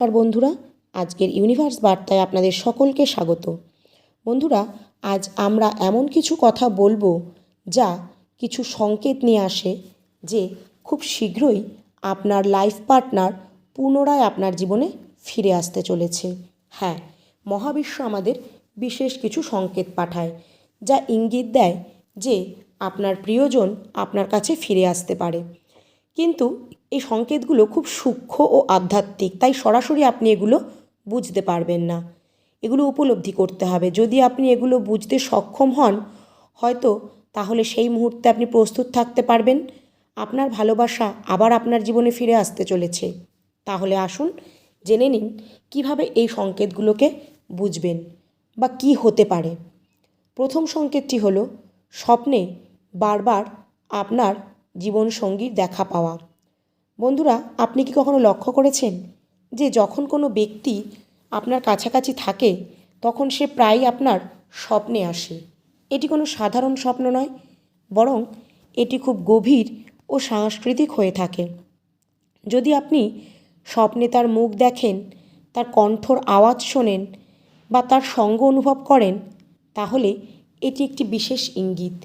আর বন্ধুরা, আজকের ইউনিভার্স বার্তায় আপনাদের সকলকে স্বাগত। বন্ধুরা, আজ আমরা এমন কিছু কথা বলব যা কিছু সংকেত নিয়ে আসে যে খুব শীঘ্রই আপনার লাইফ পার্টনার পুনরায় আপনার জীবনে ফিরে আসতে চলেছে। হ্যাঁ মহাবিশ্ব আমাদের বিশেষ কিছু সংকেত পাঠায়, যা ইঙ্গিত দেয় যে আপনার প্রিয়জন আপনার কাছে ফিরে আসতে পারে। কিন্তু এই সংকেতগুলো খুব সূক্ষ্ম ও আধ্যাত্মিক, তাই সরাসরি আপনি এগুলো বুঝতে পারবেন না। এগুলো উপলব্ধি করতে হবে। যদি আপনি এগুলো বুঝতে সক্ষম হন, হয়তো তাহলে সেই মুহূর্তে আপনি প্রস্তুত থাকতে পারবেন। আপনার ভালোবাসা আবার আপনার জীবনে ফিরে আসতে চলেছে। তাহলে আসুন, জেনে নিন কীভাবে এই সংকেতগুলোকে বুঝবেন বা কি হতে পারে। প্রথম সংকেতটি হলো, স্বপ্নে বারবার আপনার জীবনসঙ্গীর দেখা পাওয়া। বন্ধুরা, আপনি কি কখনো লক্ষ্য করেছেন যে যখন কোনো ব্যক্তি আপনার কাছাকাছি থাকে, তখন সে প্রায়ই আপনার স্বপ্নে আসে? এটি কোনো সাধারণ স্বপ্ন নয়, বরং এটি খুব গভীর ও সাংস্কৃতিক হয়ে থাকে। যদি আপনি স্বপ্নে তার মুখ দেখেন, তার কণ্ঠর আওয়াজ শোনেন বা তার সঙ্গ অনুভব করেন, তাহলে এটি একটি বিশেষ ইঙ্গিত।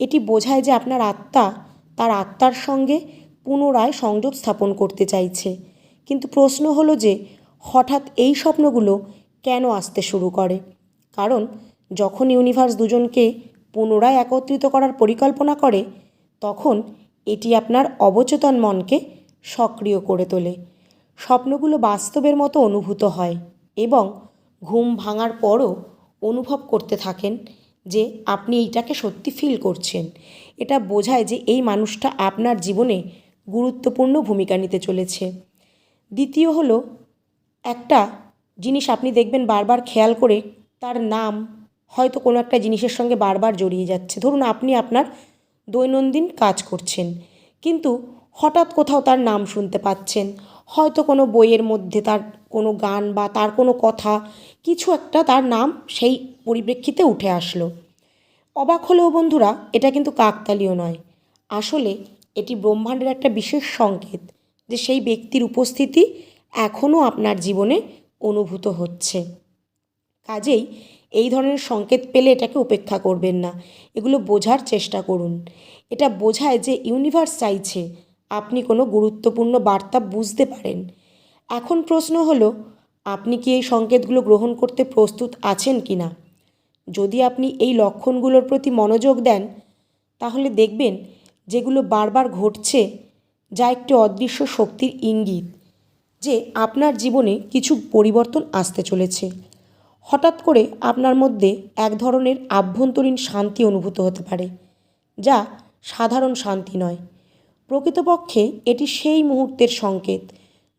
এটি বোঝায় যে আপনার আত্মা তার আত্মার সঙ্গে পুনরায় সংযোগ স্থাপন করতে চাইছে। কিন্তু প্রশ্ন হলো যে, হঠাৎ এই স্বপ্নগুলো কেন আসতে শুরু করে? কারণ যখন ইউনিভার্স দুজনকে পুনরায় একত্রিত করার পরিকল্পনা করে, তখন এটি আপনার অবচেতন মনকে সক্রিয় করে তোলে। স্বপ্নগুলো বাস্তবের মতো অনুভূত হয় এবং ঘুম ভাঙার পরও অনুভব করতে থাকেন যে, আপনি এইটাকে সত্যি ফিল করছেন। এটা বোঝায় যে, এই মানুষটা আপনার জীবনে গুরুত্বপূর্ণ ভূমিকা নিতে চলেছে। দ্বিতীয় হলো, একটা জিনিস আপনি দেখবেন বারবার খেয়াল করে তার নাম হয়তো কোনো একটা জিনিসের সঙ্গে বারবার জড়িয়ে যাচ্ছে। ধরুন, আপনি আপনার দৈনন্দিন কাজ করছেন, কিন্তু হঠাৎ কোথাও তার নাম শুনতে পাচ্ছেন, হয়তো কোনো বইয়ের মধ্যে তার কোনো গান বা তার কোনো কথা, কিছু একটা তার নাম সেই পরিপ্রেক্ষিতে উঠে আসলো। অবাক হলেও বন্ধুরা, এটা কিন্তু কাকতালীয় নয়। আসলে এটি ব্রহ্মাণ্ডের একটা বিশেষ সংকেত যে সেই ব্যক্তির উপস্থিতি এখনও আপনার জীবনে অনুভূত হচ্ছে। কাজেই এই ধরনের সংকেত পেলে এটাকে উপেক্ষা করবেন না। এগুলো বোঝার চেষ্টা করুন। এটা বোঝায় যে ইউনিভার্স চাইছে আপনি কোনো গুরুত্বপূর্ণ বার্তা বুঝতে পারেন। এখন প্রশ্ন হলো, আপনি কি এই সংকেতগুলো গ্রহণ করতে প্রস্তুত আছেন কি না যদি আপনি এই লক্ষণগুলোর প্রতি মনোযোগ দেন, তাহলে দেখবেন যেগুলো বারবার ঘটছে, যা একটি অদৃশ্য শক্তির ইঙ্গিত যে আপনার জীবনে কিছু পরিবর্তন আসতে চলেছে। হঠাৎ করে আপনার মধ্যে এক ধরনের আভ্যন্তরীণ শান্তি অনুভূত হতে পারে, যা সাধারণ শান্তি নয়। প্রকৃতপক্ষে এটি সেই মুহূর্তের সংকেত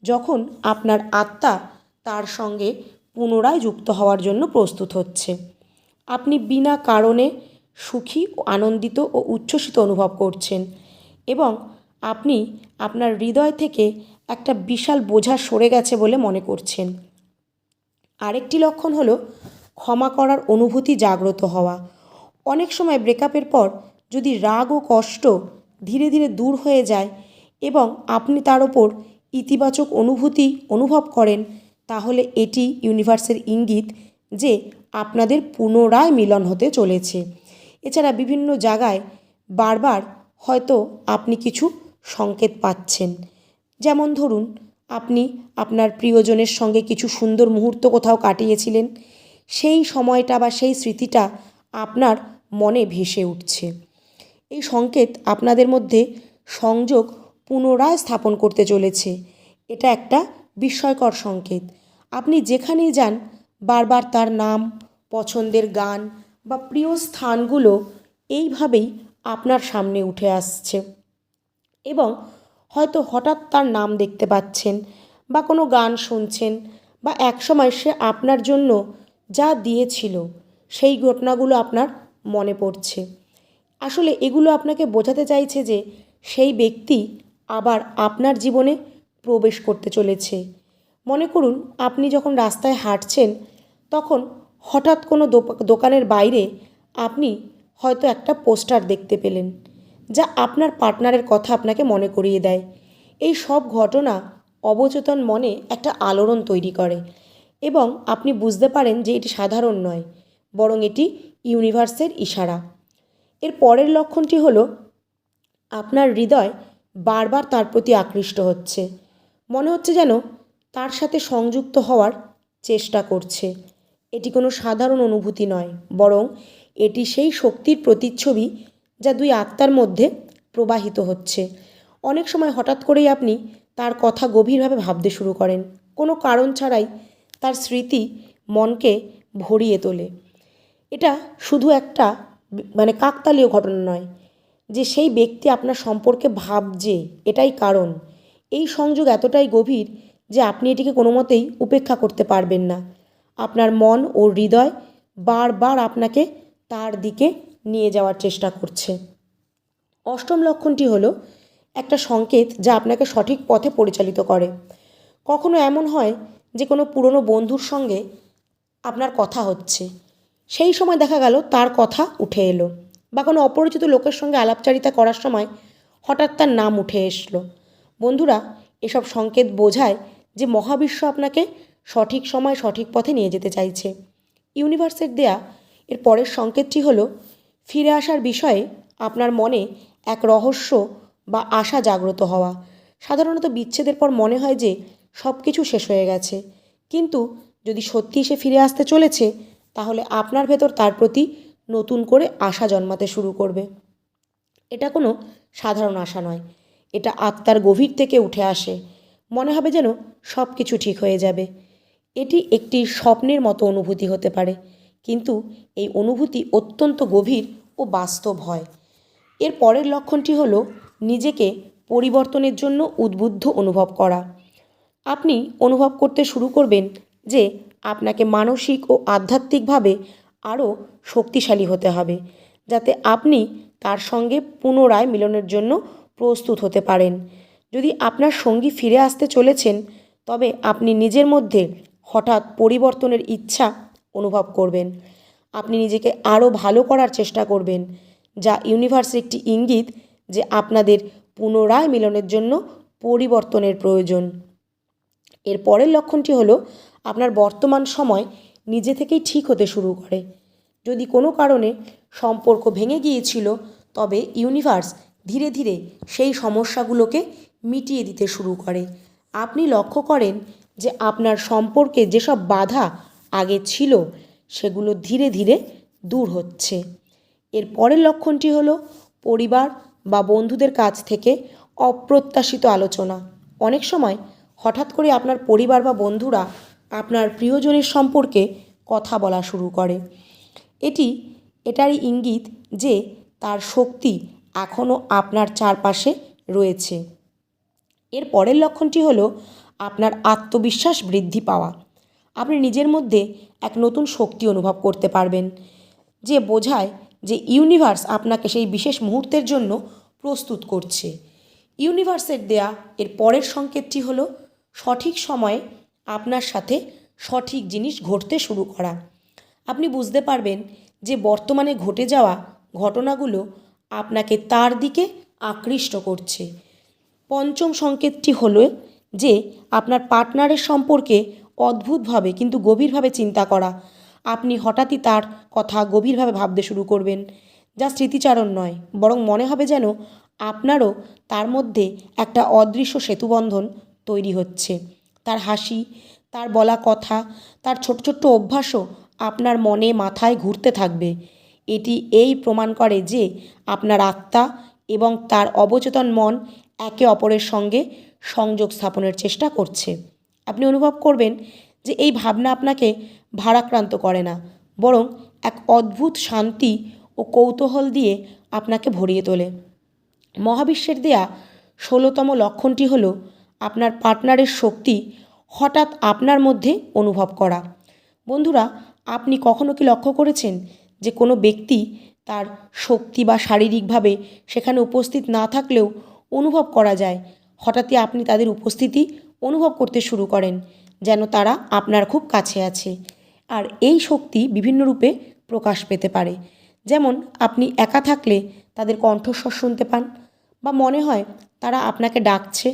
যখন আপনার আত্মা তার সঙ্গে পুনরায় যুক্ত হওয়ার জন্য প্রস্তুত হচ্ছে। আপনি বিনা কারণে সুখী ও আনন্দিত ও উচ্ছ্বসিত অনুভব করছেন এবং আপনি আপনার হৃদয় থেকে একটা বিশাল বোঝা সরে গেছে বলে মনে করছেন। আরেকটি লক্ষণ হলো ক্ষমা করার অনুভূতি জাগ্রত হওয়া। অনেক সময় ব্রেকআপের পর যদি রাগ ও কষ্ট ধীরে ধীরে দূর হয়ে যায় এবং আপনি তার ওপর ইতিবাচক অনুভূতি অনুভব করেন, তাহলে এটি ইউনিভার্সের ইঙ্গিত যে আপনাদের পুনরায় মিলন হতে চলেছে। এছাড়া বিভিন্ন জায়গায় বারবার হয়তো আপনি কিছু সংকেত পাচ্ছেন। যেমন ধরুন, আপনি আপনার প্রিয়জনের সঙ্গে কিছু সুন্দর মুহূর্ত কোথাও কাটিয়েছিলেন। সেই সময়টা বা সেই স্মৃতিটা আপনার মনে ভেসে উঠছে। এই সংকেত আপনাদের মধ্যে সংযোগ পুনরায় স্থাপন করতে চলেছে। এটা একটা বিস্ময়কর সংকেত। আপনি যেখানেই যান, বারবার তার নাম, পছন্দের গান বা প্রিয় স্থানগুলো এইভাবেই আপনার সামনে উঠে আসছে। এবং হয়তো হঠাৎ তার নাম দেখতে পাচ্ছেন বা কোনো গান শুনছেন বা একসময় সে আপনার জন্য যা দিয়েছিল সেই ঘটনাগুলো আপনার মনে পড়ছে। আসলে এগুলো আপনাকে বোঝাতে চাইছে যে সেই ব্যক্তি আবার আপনার জীবনে প্রবেশ করতে চলেছে। মনে করুন, আপনি যখন রাস্তায় হাঁটছেন, তখন হঠাৎ কোনো দোকানের বাইরে আপনি হয়তো একটা পোস্টার দেখতে পেলেন, যা আপনার পার্টনারের কথা আপনাকে মনে করিয়ে দেয়। এই সব ঘটনা অবচেতন মনে একটা আলোড়ন তৈরি করে এবং আপনি বুঝতে পারেন যে এটি সাধারণ নয়, বরং এটি ইউনিভার্সের ইশারা। এর পরের লক্ষণটি হলো, আপনার হৃদয় বারবার তার প্রতি আকৃষ্ট হচ্ছে। মনে হচ্ছে যেন তার সাথে সংযুক্ত হওয়ার চেষ্টা করছে। এটি কোনো সাধারণ অনুভূতি নয়, বরং এটি সেই শক্তির প্রতিচ্ছবি যা দুই আত্মার মধ্যে প্রবাহিত হচ্ছে। অনেক সময় হঠাৎ করেই আপনি তার কথা গভীরভাবে ভাবতে শুরু করেন। কোনো কারণ ছাড়াই তার স্মৃতি মনকে ভরিয়ে তোলে। এটা শুধু একটা মানে কাকতালীয় ঘটনা নয় যে সেই ব্যক্তি আপনার সম্পর্কে ভাবছে, এটাই কারণ। এই সংযোগ এতটাই গভীর যে আপনি এটিকে কোনো মতেই উপেক্ষা করতে পারবেন না। আপনার মন ও হৃদয় বারবার আপনাকে তার দিকে নিয়ে যাওয়ার চেষ্টা করছে। অষ্টম লক্ষণটি হলো একটা সংকেত যা আপনাকে সঠিক পথে পরিচালিত করে। কখনো এমন হয় যে কোনো পুরনো বন্ধুর সঙ্গে আপনার কথা হচ্ছে। সেই সময় দেখা গেল তার কথা উঠে এলো বা কোনো অপরিচিত লোকের সঙ্গে আলাপচারিতা করার সময় হঠাৎ তার নাম উঠে এসলো। বন্ধুরা, এসব সংকেত বোঝায় যে মহাবিশ্ব আপনাকে সঠিক সময় সঠিক পথে নিয়ে যেতে চাইছে। ইউনিভার্সের দেয়া এর পরের সংকেতটি হলো, ফিরে আসার বিষয়ে আপনার মনে এক রহস্য বা আশা জাগ্রত হওয়া। সাধারণত বিচ্ছেদের পর মনে হয় যে সব কিছু শেষ হয়ে গেছে। কিন্তু যদি সত্যি সে ফিরে আসতে চলেছে, তাহলে আপনার ভেতর তার প্রতি নতুন করে আশা জন্মাতে শুরু করবে। এটা কোনো সাধারণ আশা নয়। এটা আত্মার গভীর থেকে উঠে আসে। মনে হবে যেন সব কিছু ঠিক হয়ে যাবে। এটি একটি স্বপ্নের মতো অনুভূতি হতে পারে। কিন্তু এই অনুভূতি অত্যন্ত গভীর ও বাস্তব হয়। এর পরের লক্ষণটি হলো নিজেকে পরিবর্তনের জন্য উদ্বুদ্ধ অনুভব করা। আপনি অনুভব করতে শুরু করবেন যে আপনাকে মানসিক ও আধ্যাত্মিকভাবে আরও শক্তিশালী হতে হবে, যাতে আপনি তার সঙ্গে পুনরায় মিলনের জন্য প্রস্তুত হতে পারেন। যদি আপনার সঙ্গী ফিরে আসতে চলেছেন, তবে আপনি নিজের মধ্যে হঠাৎ পরিবর্তনের ইচ্ছা অনুভব করবেন। আপনি নিজেকে আরও ভালো করার চেষ্টা করবেন, যা ইউনিভার্সের একটি ইঙ্গিত যে আপনাদের পুনরায় মিলনের জন্য পরিবর্তনের প্রয়োজন। এর পরের লক্ষণটি হলো, আপনার বর্তমান সময় নিজে থেকেই ঠিক হতে শুরু করে। যদি কোনো কারণে সম্পর্ক ভেঙে গিয়েছিল, তবে ইউনিভার্স ধীরে ধীরে সেই সমস্যাগুলোকে মিটিয়ে দিতে শুরু করে। আপনি লক্ষ্য করেন যে আপনার সম্পর্কে যেসব বাধা আগে ছিল, সেগুলো ধীরে ধীরে দূর হচ্ছে। এর পরের লক্ষণটি হলো পরিবার বা বন্ধুদের কাছ থেকে অপ্রত্যাশিত আলোচনা। অনেক সময় হঠাৎ করে আপনার পরিবার বা বন্ধুরা আপনার প্রিয়জনের সম্পর্কে কথা বলা শুরু করে। এটি, এটারই ইঙ্গিত যে তার শক্তি এখনও আপনার চারপাশে রয়েছে। এর পরের লক্ষণটি হলো আপনার আত্মবিশ্বাস বৃদ্ধি পাওয়া। আপনি নিজের মধ্যে এক নতুন শক্তি অনুভব করতে পারবেন, যে বোঝায় যে ইউনিভার্স আপনাকে সেই বিশেষ মুহূর্তের জন্য প্রস্তুত করছে। ইউনিভার্সের দেয়া এর পরের সংকেতটি হল, সঠিক সময়ে আপনার সাথে সঠিক জিনিস ঘটতে শুরু করা। আপনি বুঝতে পারবেন যে বর্তমানে ঘটে যাওয়া ঘটনাগুলো আপনাকে তার দিকে আকৃষ্ট করছে। পঞ্চম সংকেতটি হলো যে আপনার পার্টনারের সম্পর্কে অদ্ভুতভাবে কিন্তু গভীরভাবে চিন্তা করা। আপনি হঠাৎই তার কথা গভীরভাবে ভাবতে শুরু করবেন। যা স্মৃতিচারণ নয়, বরং মনে হবে যেন আপনারও তার মধ্যে একটা অদৃশ্য সেতুবন্ধন তৈরি হচ্ছে। তার হাসি, তার বলা কথা, তার ছোট ছোট্ট অভ্যাসও আপনার মনে মাথায় ঘুরতে থাকবে। এটি এই প্রমাণ করে যে আপনার আত্মা এবং তার অবচেতন মন একে অপরের সঙ্গে সংযোগ স্থাপনের চেষ্টা করছে। আপনি অনুভব করবেন যে এই ভাবনা আপনাকে ভারাক্রান্ত করে না, বরং এক অদ্ভুত শান্তি ও কৌতূহল দিয়ে আপনাকে ভরিয়ে তোলে। মহাবিশ্বের দেয়া ষোলোতম লক্ষণটি হলো আপনার পার্টনারের শক্তি হঠাৎ আপনার মধ্যে অনুভব করা। বন্ধুরা, আপনি কখনো কি লক্ষ্য করেছেন যে কোনো ব্যক্তি তার শক্তি বা শারীরিকভাবে সেখানে উপস্থিত না থাকলেও অনুভব করা যায়? হঠাৎই আপনি তাদের উপস্থিতি অনুভব করতে শুরু করেন, যেন তারা আপনার খুব কাছে আছে। আর এই শক্তি বিভিন্ন রূপে প্রকাশ পেতে পারে। যেমন, আপনি একা থাকলে তাদের কণ্ঠস্বর শুনতে পান, বা মনে হয় তারা আপনাকে ডাকছে।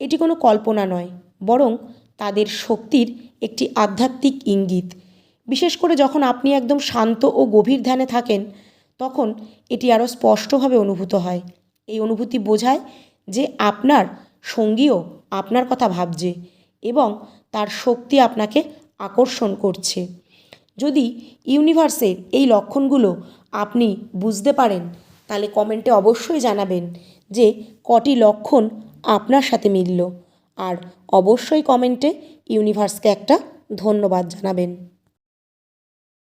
এটি কোনো কল্পনা নয়, বরং তাদের শক্তির একটি আধ্যাত্মিক ইঙ্গিত। বিশেষ করে যখন আপনি একদম শান্ত ও গভীর ধ্যানে থাকেন, তখন এটি আরও স্পষ্টভাবে অনুভূত হয়। এই অনুভূতি বোঝায় যে আপনার সঙ্গীও আপনার কথা ভাবছে এবং তার শক্তি আপনাকে আকর্ষণ করছে। যদি ইউনিভার্সের এই লক্ষণগুলো আপনি বুঝতে পারেন, তাহলে কমেন্টে অবশ্যই জানাবেন যে কটি লক্ষণ আপনার সাথে মিলল। আর অবশ্যই কমেন্টে ইউনিভার্সকে একটা ধন্যবাদ জানাবেন।